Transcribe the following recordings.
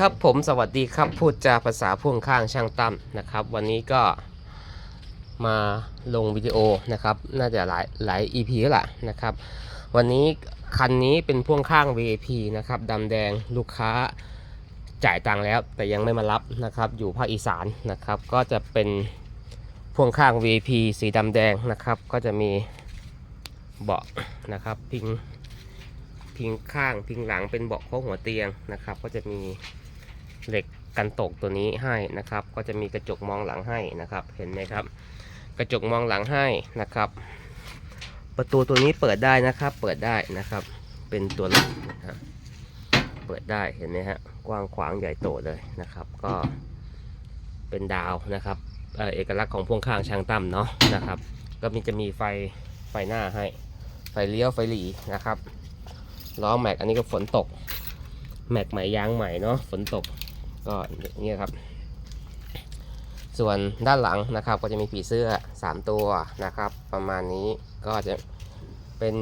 ครับผมสวัสดีครับพูดจาภาษาพ่วงข้างช่างตั้มนะครับ วันนี้ก็มาลงวิดีโอนะครับ น่าจะหลายหลาย EP แล้วล่ะนะครับ วันนี้คันนี้เป็นพ่วงข้าง VIP นะครับดำแดงลูกค้าจ่ายตังค์แล้ว แต่ยังไม่มารับนะครับ อยู่ภาคอีสานนะครับ ก็จะเป็นพ่วงข้าง VIP สีดำแดงนะครับ ก็จะมีเบาะนะครับพิงพิงข้างพิงหลังเป็นเบาะโค้งหัวเตียงนะครับ ก็จะมี เหล็กกันตกตัวนี้ให้นะครับ ก็จะมีกระจกมองหลังให้นะครับ เห็นไหมครับ กระจกมองหลังให้นะครับ ประตูตัวนี้เปิดได้นะครับ เปิดได้นะครับ เป็นตัวล็อกนะครับเปิดได้เห็นไหมฮะกว้างขวางใหญ่โตเลยนะครับ ก็เป็นดาวนะครับเอ่อเอกลักษณ์ของพ่วงข้างช่างตั้มเนาะนะครับ ก็มีจะมีไฟไฟหน้าให้ ไฟเลี้ยวไฟหลีนะครับล้อแม็กอันนี้ก็ฝนตก แม็กใหม่ยางใหม่เนาะฝนตก ก็อย่างนี้ครับ ส่วนด้านหลังนะครับก็จะมีผีเสื้อ 3 ตัวนะครับ ประมาณนี้ก็จะเป็น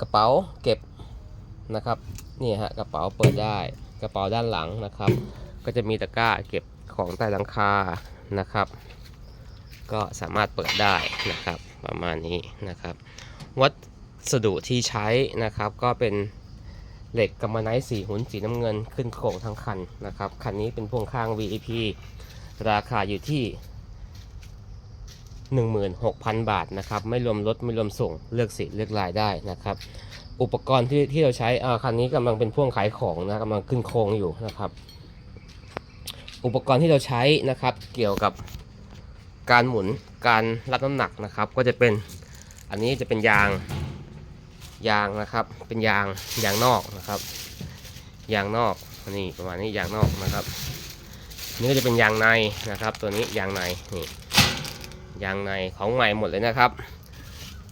กระเป๋าเก็บนะครับนี่ฮะกระเป๋าเปิดได้กระเป๋าด้านหลังนะครับ ก็จะมีตะกร้าเก็บของใต้หลังคานะครับ ก็สามารถเปิดได้นะครับประมาณนี้นะครับ วัสดุที่ใช้นะครับก็เป็น เหล็กกัมมันไนท์สีหุ่นสีน้ำเงินขึ้นโครงทั้งคันนะครับ คันนี้เป็นพ่วงข้าง VIP ราคาอยู่ที่ 16,000 บาทนะครับ ไม่รวมรถไม่รวมส่งเลือกสีเลือกลายได้นะครับ อุปกรณ์ที่ที่เราใช้อ่าคันนี้กำลังเป็นพ่วงขายของนะกำลังขึ้นโครงอยู่นะครับ อุปกรณ์ที่เราใช้นะครับ เกี่ยวกับการหมุนการรับน้ำหนักนะครับ ก็จะเป็นอันนี้จะเป็นยาง ยางนะครับ เป็นยางยางนอกนะครับ ยางนอกนี่ประมาณนี้ยางนอกนะครับ นี่ก็จะเป็นยางในนะครับ ตัวนี้ยางในนี่ยางในของใหม่หมดเลยนะครับ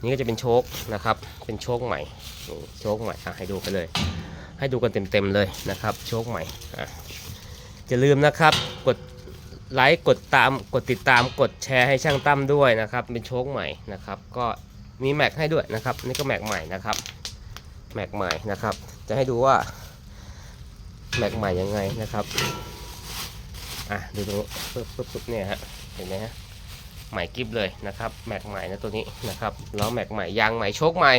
นี่ก็จะเป็นโชคนะครับ เป็นโชคใหม่โชคใหม่อะให้ดูกันเลย ให้ดูกันเต็มๆเลยนะครับ โชคใหม่อะอย่าลืมนะครับกดไลค์กดตามกดติดตามกดแชร์ให้ช่างตั้มด้วยนะครับ เป็นโชคใหม่นะครับ ก็ มีแม็กให้ด้วยนะครับ นี่ก็แม็กใหม่นะครับ แม็กใหม่นะครับ จะให้ดูว่าแม็กใหม่ยังไงนะครับ อะดูตรงนี้ปึ๊บปึ๊บปึ๊บเนี่ยฮะ เห็นไหมฮะ ใหม่กิฟเลยนะครับ แม็กใหม่นะตัวนี้นะครับล้อแม็กใหม่ยางใหม่โชคใหม่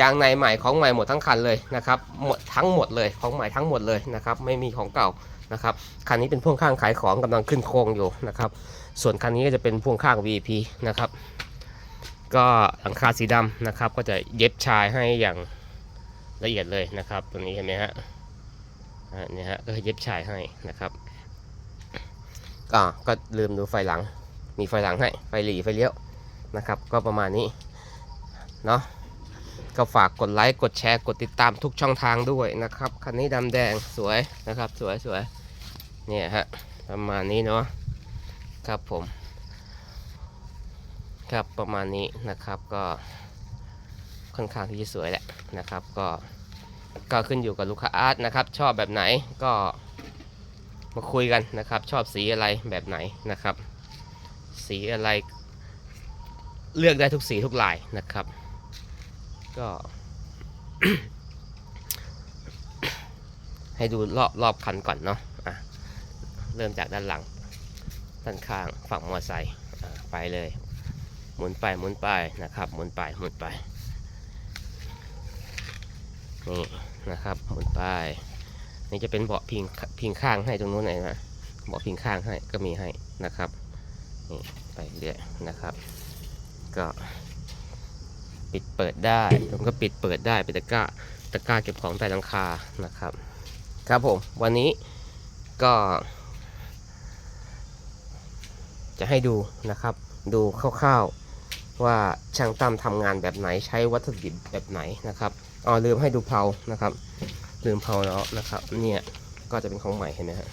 ยางในใหม่ของใหม่หมดทั้งคันเลยนะครับ หมดทั้งหมดเลย ของใหม่ทั้งหมดเลยนะครับ ไม่มีของเก่านะครับ คันนี้เป็นพ่วงข้างขายของกำลังขึ้นโครงอยู่นะครับ ส่วนคันนี้ก็จะเป็นพ่วงข้าง VP นะครับ ก็หลังคาสีดำนะครับ ก็จะเย็บชายให้อย่างละเอียดเลยนะครับ ตัวนี้เห็นไหมฮะอ่าเนี่ฮะก็เย็บชายให้นะครับก็ก็ลืมดูไฟหลัง มีไฟหลังให้ไฟหลีไฟเลี้ยวนะครับ ก็ประมาณนี้เนาะก็ฝากกดไลค์กดแชร์กดติดตามทุกช่องทางด้วยนะครับคันนี้ดำแดงสวยนะครับ สวยสวยเนี่ยฮะประมาณนี้เนาะครับผม ครับประมาณนี้นะครับก็ค่อนข้างที่จะสวยแหละนะครับ ก็ก็ขึ้นอยู่กับลูกค้าอาร์ตนะครับ ชอบแบบไหนก็มาคุยกันนะครับ ชอบสีอะไรแบบไหนนะครับ สีอะไร เลือกได้ทุกสีทุกลายนะครับ ก็ให้ดูรอบรอบคันก่อนเนาะอะเริ่มจากด้านหลัง ด้านข้างฝั่งมอเตอร์ไซค์ไปเลย หมุนไปหมุนไปนะครับหมุนไปหมุนไปนี่นะครับหมุนไปนี่จะเป็นเบาะพิงพิงข้างให้ตรงนู้นไหนนะเบาะพิงข้างให้ก็มีให้นะครับนี่ไปเรื่อยนะครับ ก็ปิดเปิดได้ผมก็ปิดเปิดได้เป็นตะกร้าตะกร้าเก็บของใต้หลังคานะครับ ครับผมวันนี้ก็ จะให้ดูนะครับ ดูคร่าวๆ ว่าช่างตั้มทำงานแบบไหนใช้วัตถุดิบแบบไหนนะครับอ๋อลืมให้ดูเพลานะครับ ลืมเพลาแล้วนะครับ เนี่ยก็จะเป็นของใหม่เห็นไหมฮะ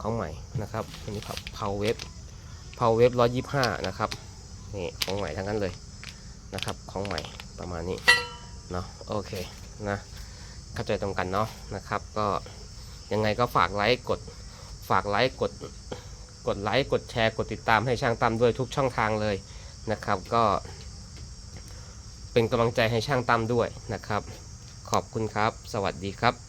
ของใหม่นะครับอันนี้เพลาเว็บเพลาเว็บร้อยยี่ห้านะครับนี่ของใหม่ทั้งนั้นเลยนะครับของใหม่ประมาณนี้เนาะโอเคนะเข้าใจตรงกันเนาะนะครับ ก็ยังไงก็ฝากไลค์กดฝากไลค์กดกดไลค์กดแชร์กดติดตามให้ช่างตั้มด้วยทุกช่องทางเลย นะครับ ก็ เป็นกำลังใจให้ช่างตั้มด้วยนะครับ ขอบคุณครับ สวัสดีครับ